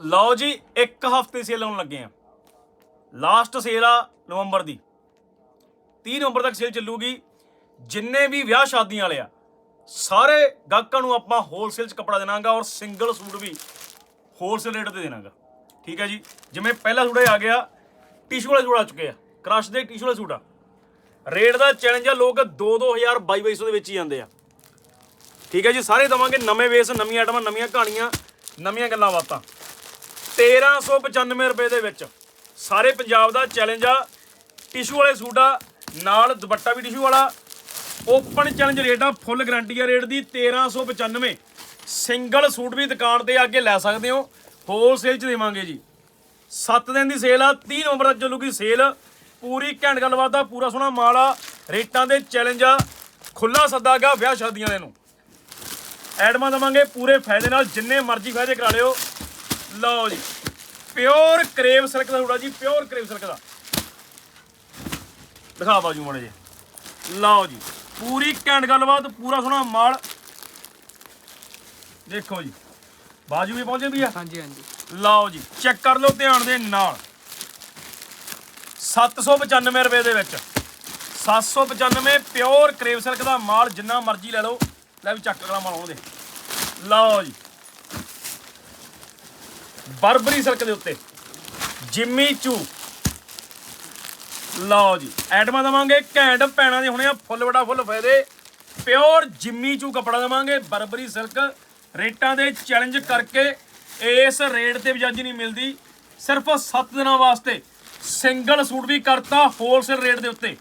ਲਓ ਜੀ, ਇੱਕ ਹਫ਼ਤੇ ਸੇਲ ਲਾਉਣ ਲੱਗੇ ਆ। ਲਾਸਟ ਸੇਲ ਆ ਨਵੰਬਰ ਦੀ। 30 ਨਵੰਬਰ ਤੱਕ ਸੇਲ ਚੱਲੂਗੀ। ਜਿੰਨੇ ਵੀ ਵਿਆਹ ਸ਼ਾਦੀਆਂ ਵਾਲੇ ਆ, ਸਾਰੇ ਗਾਹਕਾਂ ਨੂੰ ਆਪਾਂ ਹੋਲਸੇਲ 'ਚ ਕੱਪੜਾ ਦੇਣਾਗਾ ਔਰ ਸਿੰਗਲ ਸੂਟ ਵੀ ਹੋਲਸੇਲ ਰੇਟ ਤੇ ਦੇਣਾਗਾ। ਠੀਕ ਹੈ ਜੀ? ਜਿਵੇਂ ਪਹਿਲਾ ਸੂਟ ਆ ਗਿਆ ਟਿਸ਼ੂ ਵਾਲੇ ਸੂਟ ਆ ਚੁੱਕੇ ਆ। ਕ੍ਰਸ਼ ਦੇ ਟਿਸ਼ੂ ਵਾਲੇ ਸੂਟ ਆ। ਰੇਟ ਦਾ ਚੈਲੰਜ ਆ, ਲੋਕ 2-2000 2200 ਦੇ ਵਿੱਚ ਹੀ ਜਾਂਦੇ ਆ। ਠੀਕ ਹੈ ਜੀ? ਸਾਰੇ ਦਵਾਂਗੇ ਨਵੇਂ ਵੇਸ ਨਵੀਆਂ ਆਈਟਮਾਂ, ਨਵੀਆਂ ਕਹਾਣੀਆਂ, ਨਵੀਆਂ ਗੱਲਾਂ ਬਾਤਾਂ। 1395 ਰੁਪਏ ਦੇ ਵਿੱਚ ਸਾਰੇ ਪੰਜਾਬ ਦਾ ਚੈਲੰਜ ਆ। ਟਿਸ਼ੂ ਵਾਲੇ ਸੂਟ ਆ, ਨਾਲ ਦੁਪੱਟਾ ਵੀ ਟਿਸ਼ੂ ਵਾਲਾ। ਓਪਨ ਚੈਲੰਜ ਰੇਟ ਆ ਫੁੱਲ ਗਾਰੰਟੀ ਆ ਰੇਟ ਦੀ 1395 ਸਿੰਗਲ ਸੂਟ ਵੀ ਦੁਕਾਨ ਤੇ ਆ ਕੇ ਲੈ ਸਕਦੇ ਹੋ। ਹੋਲਸੇਲ ਚ ਦੇਵਾਂਗੇ ਜੀ। 7 ਦਿਨ ਦੀ ਸੇਲ ਆ 30 ਨਵੰਬਰ ਤੱਕ ਚੱਲੂਗੀ ਸੇਲ ਪੂਰੀ ਘੈਂਟ ਗੱਲਬਾਤ ਆ, ਪੂਰਾ ਸੋਹਣਾ ਮਾਲ ਆ। ਰੇਟਾਂ ਦੇ ਚੈਲੰਜ ਆ। ਖੁੱਲਾ ਸੱਦਾਗਾ ਵਿਆਹ ਸ਼ਾਦੀਆਂ ਦੇ ਨੂੰ। ਐਡਮਾਂ ਦਵਾਂਗੇ, ਪੂਰੇ ਫਾਇਦੇ ਨਾਲ ਜਿੰਨੇ ਮਰਜ਼ੀ ਫਾਇਦੇ ਕਰਾ ਲਿਓ। ਲਓ ਜੀ। ਪਿਓਰ ਕਰੇਵ ਸਿਲਕ ਦਾ ਸੂਟ ਆ ਜੀ ਪਿਓਰ ਕਰੇਵ ਸਿਲਕ ਦਾ। ਦਿਖਾ ਬਾਜੂ ਮੜੇ ਜੀ ਲਓ ਜੀ ਪੂਰੀ ਘੈਂਟ ਗੱਲਬਾਤ ਪੂਰਾ ਸੋਹਣਾ ਮਾਲ। ਦੇਖੋ ਜੀ ਬਾਜੂ ਵੀ ਪਹੁੰਚੇ ਵੀ ਆ। ਹਾਂਜੀ ਹਾਂਜੀ। ਲਓ ਜੀ ਚੈੱਕ ਕਰ ਲਓ ਧਿਆਨ ਦੇ ਨਾਲ। 795 ਰੁਪਏ ਦੇ ਵਿੱਚ। 795 ਪਿਓਰ ਕਰੇਵ ਸਿਲਕ ਦਾ ਮਾਲ ਜਿੰਨਾ ਮਰਜ਼ੀ ਲੈ ਲਓ। ਲੈ ਵੀ ਚੱਕ ਅਗਲਾ ਮਾਲ ਆਉਣ ਦੇ ਲਓ ਜੀ। ਬਰਬਰੀ ਸਿਲਕ ਦੇ ਉੱਤੇ। ਜਿੰਮੀ ਚੂ। ਲਓ ਜੀ ਐਡਮਾਂ ਦਵਾਂਗੇ, ਘੈਂਟ ਪੈਣਾ ਦੇ ਹੋਣੇ ਆ ਫੁੱਲ ਵੜਾ ਫੁੱਲ ਫਾਇਦੇ। ਪਿਓਰ ਜਿੰਮੀ ਚੂ ਕਪੜਾ ਦਵਾਂਗੇ, ਬਰਬਰੀ ਸਿਲਕ ਰੇਟਾਂ ਦੇ ਚੈਲੰਜ ਕਰਕੇ ਇਸ ਰੇਟ ਤੇ ਵੀ ਜੱਜ ਨਹੀਂ ਮਿਲਦੀ। ਸਿਰਫ 7 ਦਿਨਾਂ ਵਾਸਤੇ ਸਿੰਗਲ ਸੂਟ ਵੀ ਕਰਤਾ ਹੋਲਸੇਲ ਰੇਟ ਦੇ ਉੱਤੇ।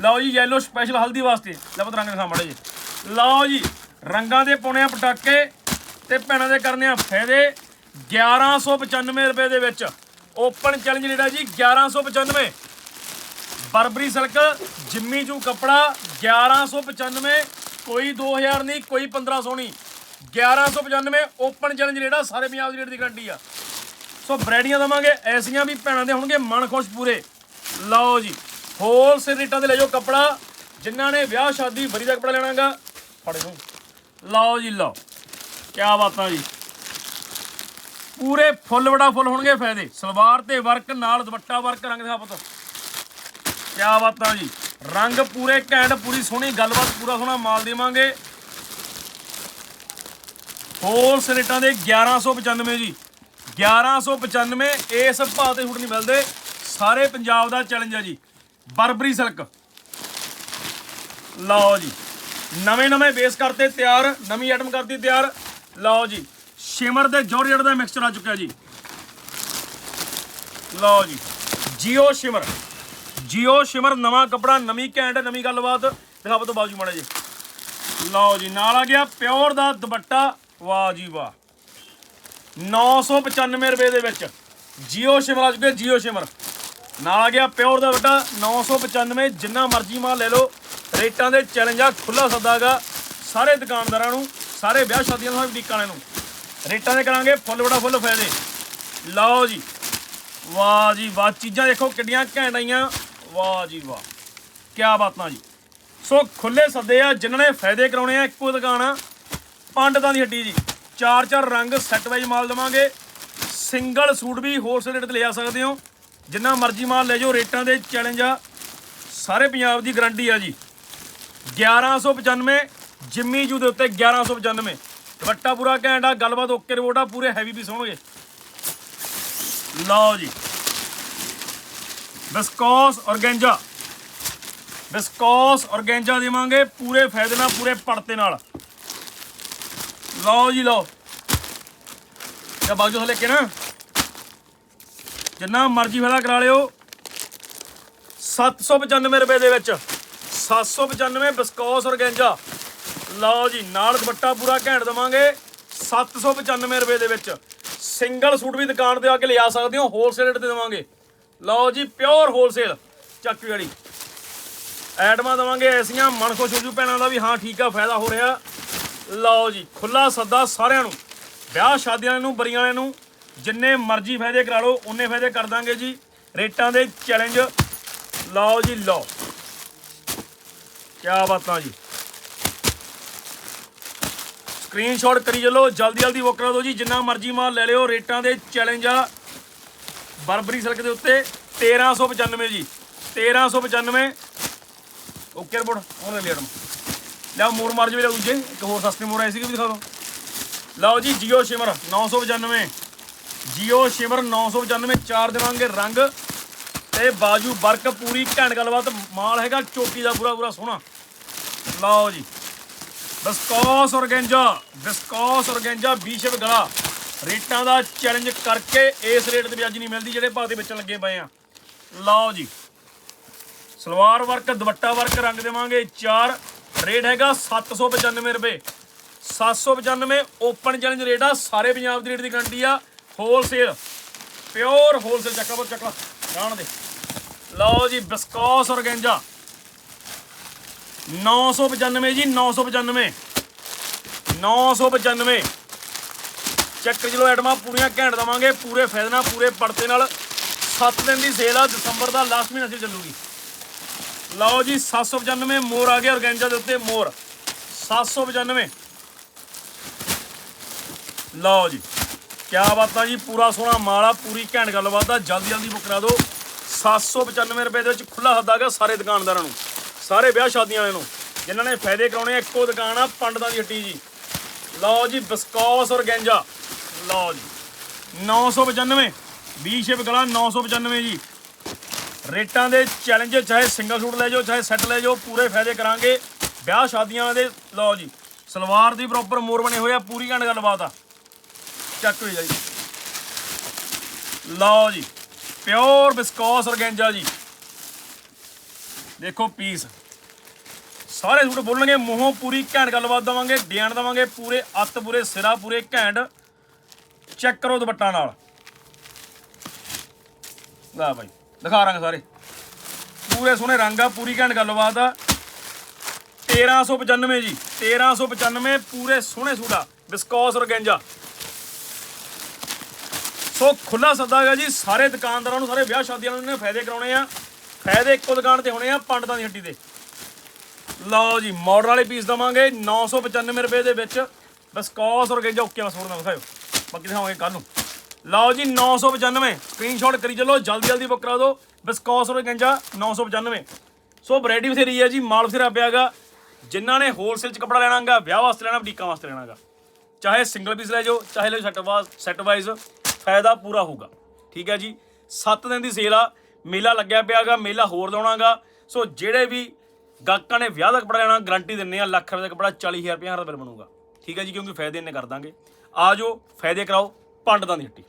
ਲਓ ਜੀ ਯੈਲੋ ਸਪੈਸ਼ਲ ਹਲਦੀ ਵਾਸਤੇ। ਲੈ ਰੰਗ ਦਿਖਾ ਮਾੜੇ ਜੀ ਲਓ ਜੀ, ਰੰਗਾਂ ਦੇ ਪਾਉਣੇ ਆ ਪਟਾਕੇ ਤੇ ਭੈਣਾਂ ਦੇ ਕਰਨੇ ਆ ਫਾਇਦੇ। 1195 ਰੁਪਏ ਦੇ ਵਿੱਚ ਓਪਨ ਚੈਲੰਜ ਰੇਟ ਹੈ ਜੀ 1195 ਬਰਬਰੀ ਸਿਲਕ, ਜਿੰਮੀ ਚੂ ਕਪੜਾ 1195 ਕੋਈ 2000 ਨਹੀਂ, ਕੋਈ 1500 ਨਹੀਂ। 1195 ਓਪਨ ਚੈਲੰਜ ਜਿਹੜਾ, ਸਾਰੇ ਪੰਜਾਬ ਦੀ ਰੇਟ ਦੀ ਗਾਰੰਟੀ ਆ। ਸੋ ਬਰੈਡੀਆਂ ਦਵਾਂਗੇ, ਐਸੀਆਂ ਵੀ ਭੈਣਾਂ ਦੇ ਹੋਣਗੇ, ਮਨ ਖੁਸ਼ ਪੂਰੇ। ਲਓ ਜੀ ਹੋਲਸੇਲ ਰੇਟਾਂ ਤੇ ਲੈ ਜਾਓ ਕਪੜਾ, ਜਿਨ੍ਹਾਂ ਨੇ ਵਿਆਹ, ਸ਼ਾਦੀ, ਵਰੀ ਦਾ ਕਪੜਾ ਲੈਣਾਗਾ। ਫੜ ਨੂੰ ਲਓ ਜੀ, ਲਓ। ਕੀ ਬਾਤਾਂ ਜੀ। ਪੂਰੇ ਫੁੱਲ ਵੜਾ ਫੁੱਲ ਹੋਣਗੇ ਫਾਇਦੇ। ਸਲਵਾਰ ਤੇ ਵਰਕ, ਨਾਲ ਦੁਪੱਟਾ ਵਰਕ, ਰੰਗ ਦਿਖਾ ਪੁੱਤ। ਕਿਆ ਬਾਤਾਂ ਜੀ। ਰੰਗ ਪੂਰੇ ਘੈਂਟ, ਪੂਰੀ ਸੋਹਣੀ, ਗੱਲਬਾਤ ਪੂਰਾ ਸੋਹਣਾ ਮਾਲ ਦੇਵਾਂਗੇ। ਹੋਲ ਰੇਟਾਂ ਦੇ 1195 ਜੀ। 1195 ਇਸ ਭਾਅ ਤੇ ਸੂਟ ਨਹੀਂ ਮਿਲਦੇ। ਸਾਰੇ ਪੰਜਾਬ ਦਾ ਚੈਲੰਜ ਹੈ ਜੀ। Burberry silk. ਲਓ ਜੀ। ਨਵੇਂ ਨਵੇਂ ਬੇਸ ਕਰਤੇ ਤਿਆਰ, ਨਵੀਂ ਆਈਟਮ ਕਰਤੀ ਤਿਆਰ। ਲਓ ਜੀ। ਸ਼ਿਮਰ ਦੇ ਜੋਰਜਟ ਦਾ ਮਿਕਸਚਰ ਆ ਚੁੱਕਿਆ ਜੀ। ਲਓ ਜੀ, ਜੀਓ ਸ਼ਿਮਰ। ਜੀਓ ਸ਼ਿਮਰ, ਨਵਾਂ ਕਪੜਾ, ਨਵੀਂ ਘੈਂਟ, ਨਵੀਂ ਗੱਲਬਾਤ। ਦਿਖਾਵੋ ਤੋਂ ਬਾਜੂ ਮਾੜਾ ਜੀ ਲਓ ਜੀ, ਨਾਲ ਆ ਗਿਆ ਪਿਓਰ ਦਾ ਦੁਪੱਟਾ। ਵਾਹ ਜੀ ਵਾਹ। 995 ਰੁਪਏ ਦੇ ਵਿੱਚ ਜੀਓ ਸ਼ਿਮਰ ਆ ਚੁੱਕਿਆ, ਜੀਓ ਸ਼ਿਮਰ। ਨਾਲ ਆ ਗਿਆ ਪਿਓਰ ਦਾ ਦੁਪੱਟਾ 995 ਜਿੰਨਾ ਮਰਜ਼ੀ ਮਾਲ ਲੈ ਲਓ। ਰੇਟਾਂ ਦੇ ਚੈਲੰਜ ਆ ਖੁੱਲਾ ਸੌਦਾਗਾ ਸਾਰੇ ਦੁਕਾਨਦਾਰਾਂ ਨੂੰ, ਸਾਰੇ ਵਿਆਹ ਸ਼ਾਦੀਆਂ ਨੂੰ ਬੁਟੀਕਾਂ ਵਾਲਿਆਂ ਨੂੰ। ਰੇਟਾਂ ਦੇ ਕਰਾਂਗੇ, ਫੁੱਲ ਬੜਾ ਫੁੱਲ ਫਾਇਦੇ। ਲਓ ਜੀ। ਵਾਹ ਜੀ ਵਾਹ, ਚੀਜ਼ਾਂ ਦੇਖੋ ਕਿੱਡੀਆਂ ਘੈਂਟ ਆਈਆਂ। ਵਾਹ ਜੀ ਵਾਹ। ਕੀ ਬਾਤਾਂ ਜੀ। ਸੋ ਖੁੱਲੇ ਸੱਦੇ ਆ, ਜਿਨ੍ਹਾਂ ਨੇ ਫਾਇਦੇ ਕਰਾਉਣੇ ਆ, ਇੱਕੋ ਦੁਕਾਨ ਆ। ਪੰਡਤਾਂ ਦੀ ਹੱਡੀ ਜੀ। ਚਾਰ ਚਾਰ ਰੰਗ ਸੈੱਟ ਵਾਈਜ਼ ਮਾਲ ਦਵਾਂਗੇ। ਸਿੰਗਲ ਸੂਟ ਵੀ ਹੋਲਸੇਲ ਰੇਟ ਤੇ ਲਿਆ ਸਕਦੇ ਹੋ। ਜਿੰਨਾ ਮਰਜ਼ੀ ਮਾਲ ਲੈ ਜਾਓ, ਰੇਟਾਂ ਦੇ ਚੈਲੰਜ ਆ। ਸਾਰੇ ਪੰਜਾਬ ਦੀ ਗਰੰਟੀ ਆ ਜੀ। 1195 ਜਿੰਮੀ ਜੂ ਦੇ ਉੱਤੇ 1195 ਦੁਪੱਟਾ ਪੂਰਾ ਘੈਂਟ ਆ, ਗੱਲਬਾਤ ਓਕੇ ਰਿਪੋਰਟ ਆ, ਪੂਰੇ ਹੈਵੀ ਵੀ ਹੋਣਗੇ। ਲਓ ਜੀ। ਵਿਸਕੋਸ ਔਰਗੈਂਜਾ ਵਿਸਕੋਸ ਔਰਗੈਂਜਾ ਦੇਵਾਂਗੇ ਪੂਰੇ ਫਾਇਦੇ ਨਾਲ, ਪੂਰੇ ਪੜਤੇ ਨਾਲ। ਲਓ ਜੀ, ਲਓ। ਇਹ ਬਾਜੂ ਹਲੇ ਕੇ ਨਾ। ਜਿੰਨਾ ਮਰਜ਼ੀ ਫਾਇਦਾ ਕਰਾ ਲਿਓ। 795 ਰੁਪਏ ਦੇ ਵਿੱਚ। 795 ਬਿਸਕੋਸ ਔਰਗੈਂਜਾ ਲਓ ਜੀ, ਨਾਲ ਦੁਪੱਟਾ ਪੂਰਾ ਘੈਂਟ ਦਵਾਂਗੇ। 795 ਰੁਪਏ ਦੇ ਵਿੱਚ। ਸਿੰਗਲ ਸੂਟ ਵੀ ਦੁਕਾਨ ਤੇ ਆ ਕੇ ਲਿਆ ਸਕਦੇ ਹੋ ਹੋਲਸੇਲ ਰੇਟ ਤੇ ਦਵਾਂਗੇ। ਲਓ ਜੀ ਪਿਓਰ ਹੋਲਸੇਲ ਚੱਕੀ ਵਾਲੀ। ਐਟਮਾਂ ਦਵਾਂਗੇ ਐਸੀਆਂ, ਮਨ ਖੁਸ਼ ਹੋ ਜੂ ਭੈਣਾਂ ਦਾ ਵੀ, ਹਾਂ, ਠੀਕ ਆ, ਫਾਇਦਾ ਹੋ ਰਿਹਾ। ਲਓ ਜੀ ਖੁੱਲਾ ਸੱਦਾ ਸਾਰਿਆਂ ਨੂੰ। ਵਿਆਹ ਸ਼ਾਦੀਆਂ ਨੂੰ, ਬਰੀਆਂ ਵਾਲਿਆਂ ਨੂੰ, ਜਿੰਨੇ ਮਰਜ਼ੀ ਫਾਇਦੇ ਕਰਾ ਲਓ ਉਨੇ ਫਾਇਦੇ ਕਰ ਦਾਂਗੇ ਜੀ, ਰੇਟਾਂ ਦੇ ਚੈਲੰਜ ਲਓ ਜੀ, ਲਓ। ਕੀ ਬਾਤਾਂ ਜੀ। ਸਕਰੀਨਸ਼ਾਟ ਕਰੀ ਚੱਲੋ। ਜਲਦੀ ਜਲਦੀ ਬੁੱਕ ਕਰਾ ਦਿਓ ਜੀ। ਜਿੰਨਾ ਮਰਜ਼ੀ ਮਾਲ ਲੈ ਲਿਓ। ਰੇਟਾਂ ਦੇ ਚੈਲੰਜ ਆ ਬਰਬਰੀ ਸਿਲਕ ਦੇ ਉੱਤੇ। 1395 ਜੀ। 1395 ਓਕੇ ਰਿਪੋਰਟ ਉਹ ਲੈ ਲਿਆ ਮੈਡਮ ਲਿਆ ਮੋਰ ਮਾਰ ਜਵੇ ਦੂਜੇ। ਇੱਕ ਹੋਰ ਸਸਤੇ ਮੋਰ ਆਏ ਸੀਗੇ, ਵੀ ਦਿਖਾ ਦਿਓ। ਲਓ ਜੀ ਜੀਓ ਸ਼ਿਮਰ 995 ਜੀਓ ਸ਼ਿਮਰ 995 ਚਾਰ ਦੇਵਾਂਗੇ ਰੰਗ। ਤੇ ਬਾਜੂ ਵਰਕ ਪੂਰੀ ਘੈਂਟ ਗੱਲਬਾਤ। ਮਾਲ ਹੈਗਾ ਚੋਟੀ ਦਾ ਪੂਰਾ ਪੂਰਾ ਸੋਹਣਾ। ਲਓ ਜੀ। Viscose organza viscose organza bishop ਗਲਾ ਰੇਟਾਂ ਦਾ ਚੈਲੰਜ ਕਰਕੇ ਇਸ ਰੇਟ ਤੇ ਵੀ ਅੱਜ ਨਹੀਂ ਮਿਲਦੀ, ਜਿਹੜੇ ਭਾਅ ਦੇ ਵਿੱਚ ਲੱਗੇ ਪਏ ਆ। ਲਓ ਜੀ। ਸਲਵਾਰ ਵਰਕ ਦੁਪੱਟਾ ਵਰਕ ਰੰਗ ਦੇਵਾਂਗੇ। ਚਾਰ ਰੇਟ ਹੈਗਾ 795 ਰੁਪਏ। 795 ਓਪਨ ਚੈਲੰਜ ਰੇਟ ਆ, ਸਾਰੇ ਪੰਜਾਬ ਦੀ ਰੇਟ ਦੀ ਗਾਰੰਟੀ ਆ। ਹੋਲਸੇਲ ਪਿਓਰ ਹੋਲਸੇਲ ਚੱਕਾ ਬੋ ਚੱਕਲਾ ਜਾਣ ਦੇ। ਲਓ ਜੀ ਬਿਸਕੋਸ ਔਰਗੈਂਜਾ 995 ਜੀ 995 995 ਚੈੱਕ ਕਰ ਲਓ ਐਟਮਾਂ, ਪੂਰੀਆਂ ਘੈਂਟ ਦਵਾਂਗੇ, ਪੂਰੇ ਫਾਇਦੇ ਨਾਲ, ਪੂਰੇ ਪਰਤੇ ਨਾਲ। 7 ਦਿਨ ਦੀ ਸੇਲ ਆ, ਦਸੰਬਰ ਦਾ ਲਾਸਟ ਮਹੀਨਾ ਸੀ ਚੱਲੂਗੀ। ਲਓ ਜੀ 795 ਮੋਰ ਆ ਗਿਆ ਔਰਗੈਂਜਾ ਦੇ ਉੱਤੇ, ਮੋਰ। 795 ਲਓ ਜੀ, ਕਿਆ ਬਾਤਾਂ ਜੀ, ਪੂਰਾ ਸੋਹਣਾ ਮਾਲ ਆ, ਪੂਰੀ ਘੈਂਟ ਗੱਲਬਾਤ ਆ ਜਲਦੀ ਜਲਦੀ ਬੁੱਕ ਕਰਾ ਦਿਓ। 795 ਰੁਪਏ ਦੇ ਵਿੱਚ ਖੁੱਲਾ ਹੱਦ ਗਿਆ ਸਾਰੇ ਦੁਕਾਨਦਾਰਾਂ ਨੂੰ। ਸਾਰੇ ਵਿਆਹ ਸ਼ਾਦੀਆਂ ਵਾਲਿਆਂ ਨੂੰ, ਜਿਨ੍ਹਾਂ ਨੇ ਫਾਇਦੇ ਕਰਾਉਣੇ ਆ, ਇੱਕੋ ਦੁਕਾਨ ਆ ਪੰਡਤਾਂ ਦੀ ਹੱਟੀ ਜੀ। ਲਓ ਜੀ, ਬਿਸਕੌਸ ਔਰ ਗੈਂਜਾ। ਲਓ ਜੀ 995 20 ਸ਼ਿਪ ਗਲਾ 995 ਜੀ। ਰੇਟਾਂ ਦੇ ਚੈਲੰਜ ਚਾਹੇ ਸਿੰਗਲ ਸੂਟ ਲੈ ਜਾਓ, ਚਾਹੇ ਸੈੱਟ ਲੈ ਜਾਓ, ਪੂਰੇ ਫਾਇਦੇ ਕਰਾਂਗੇ। ਵਿਆਹ ਸ਼ਾਦੀਆਂ ਦੇ, ਲਓ ਜੀ, ਸਲਵਾਰ ਦੀ ਪ੍ਰੋਪਰ ਮੋਰ ਬਣੇ ਹੋਏ ਆ, ਪੂਰੀ ਘੰਟ ਗੱਲਬਾਤ ਆ। ਚੱਕ ਹੋਈ ਜੀ ਲਓ ਜੀ ਪਿਓਰ ਬਿਸਕੋਸ ਔਰਗੈਂਜਾ ਜੀ। ਦੇਖੋ ਪੀਸ ਸਾਰੇ ਸੂਟ ਬੋਲਣਗੇ, ਮੂੰਹੋਂ ਪੂਰੀ ਘੈਂਟ ਗੱਲਬਾਤ ਦਵਾਂਗੇ ਡਿਜ਼ਾਈਨ ਦਵਾਂਗੇ, ਪੂਰੇ ਅੱਤ, ਪੂਰੇ ਸਿਰਾ, ਪੂਰੇ ਘੈਂਟ। ਚੈੱਕ ਕਰੋ ਦੁਪੱਟਾ ਨਾਲ। ਲੈ ਭਾਈ ਦਿਖਾ ਰੰਗ ਸਾਰੇ। ਪੂਰੇ ਸੋਹਣੇ ਰੰਗ ਆ, ਪੂਰੀ ਘੈਂਟ ਗੱਲਬਾਤ ਆ। 1395 ਜੀ 1395 ਪੂਰੇ ਸੋਹਣੇ ਸੂਟ ਆ ਬਿਸਕੋਸ ਔਰਗੈਂਜਾ ਸੋ ਖੁੱਲਾ ਸੱਦਾ ਹੈਗਾ ਜੀ, ਸਾਰੇ ਦੁਕਾਨਦਾਰਾਂ ਨੂੰ, ਸਾਰੇ ਵਿਆਹ ਸ਼ਾਦੀਆਂ ਨੂੰ ਇਹਨੇ ਫਾਇਦੇ ਕਰਾਉਣੇ ਆ। ਫਾਇਦੇ ਇੱਕੋ ਦੁਕਾਨ ਤੇ ਹੋਣੇ ਆ, ਪੰਡਤਾਂ ਦੀ ਹੱਡੀ ਤੇ। ਲਓ ਜੀ ਮਾਡਲ ਵਾਲੇ ਪੀਸ ਦਵਾਂਗੇ 995 ਰੁਪਏ ਦੇ ਵਿੱਚ। ਬਸਕੌਸ ਔਰ ਗੇਜਾ ਓਕੇ ਮਸੂਰ ਨਾ ਦਿਖਾਓ ਬਾਕੀ ਦਿਖਾਵਾਂਗੇ ਕੱਲ ਨੂੰ। ਲਓ ਜੀ 995 ਸਕਰੀਨਸ਼ਾਟ ਕਰੀ ਚੱਲੋ, ਜਲਦੀ ਜਲਦੀ ਬੁੱਕ ਕਰਾ ਦਿਓ। ਬਸਕੌਸ ਔਰ ਗੰਜਾ 995 ਸੋ ਵੈਰਾਈਟੀ ਬਥੇਰੀ ਹੈ ਜੀ, ਮਾਲ ਬਥੇਰਾ ਪਿਆਗਾ। ਜਿਨ੍ਹਾਂ ਨੇ ਹੋਲਸੇਲ ਚ ਕਪੜਾ ਲੈਣਾਗਾ ਵਿਆਹ ਵਾਸਤੇ ਲੈਣਾ, ਬੁਟੀਕਾਂ ਵਾਸਤੇ ਲੈਣਾਗਾ ਚਾਹੇ ਸਿੰਗਲ ਪੀਸ ਲੈ ਜਾਓ, ਚਾਹੇ ਲੈ ਸੈਟ ਵਾਸ ਸੈਟ ਵਾਈਜ਼ ਫਾਇਦਾ ਪੂਰਾ ਹੋਊਗਾ। ਠੀਕ ਹੈ ਜੀ? 7 ਦਿਨ ਦੀ ਸੇਲ ਆ, ਮੇਲਾ ਲੱਗਿਆ ਪਿਆਗਾ, ਮੇਲਾ ਹੋਰ ਲਾਉਣਾਗਾ ਸੋ ਜਿਹੜੇ ਵੀ ਗਾਹਕਾਂ ਨੇ ਵਿਆਹ ਦਾ ਕੱਪੜਾ ਲੈਣਾ ਗਾਰੰਟੀ ਦਿੰਨੇ ਆ, ਲੱਖ ਰੁਪਏ ਦਾ ਕੱਪੜਾ 40000 ਰੁਪਏ ਦਾ ਬਿੱਲ ਬਣੂਗਾ। ਠੀਕ ਹੈ ਜੀ, ਕਿਉਂਕਿ ਫਾਇਦੇ ਇੰਨੇ ਕਰ ਦਾਂਗੇ। ਆ ਜਾਓ, ਫਾਇਦੇ ਕਰਾਓ, ਪੰਡਤਾਂ ਦੀ ਹੱਟੀ।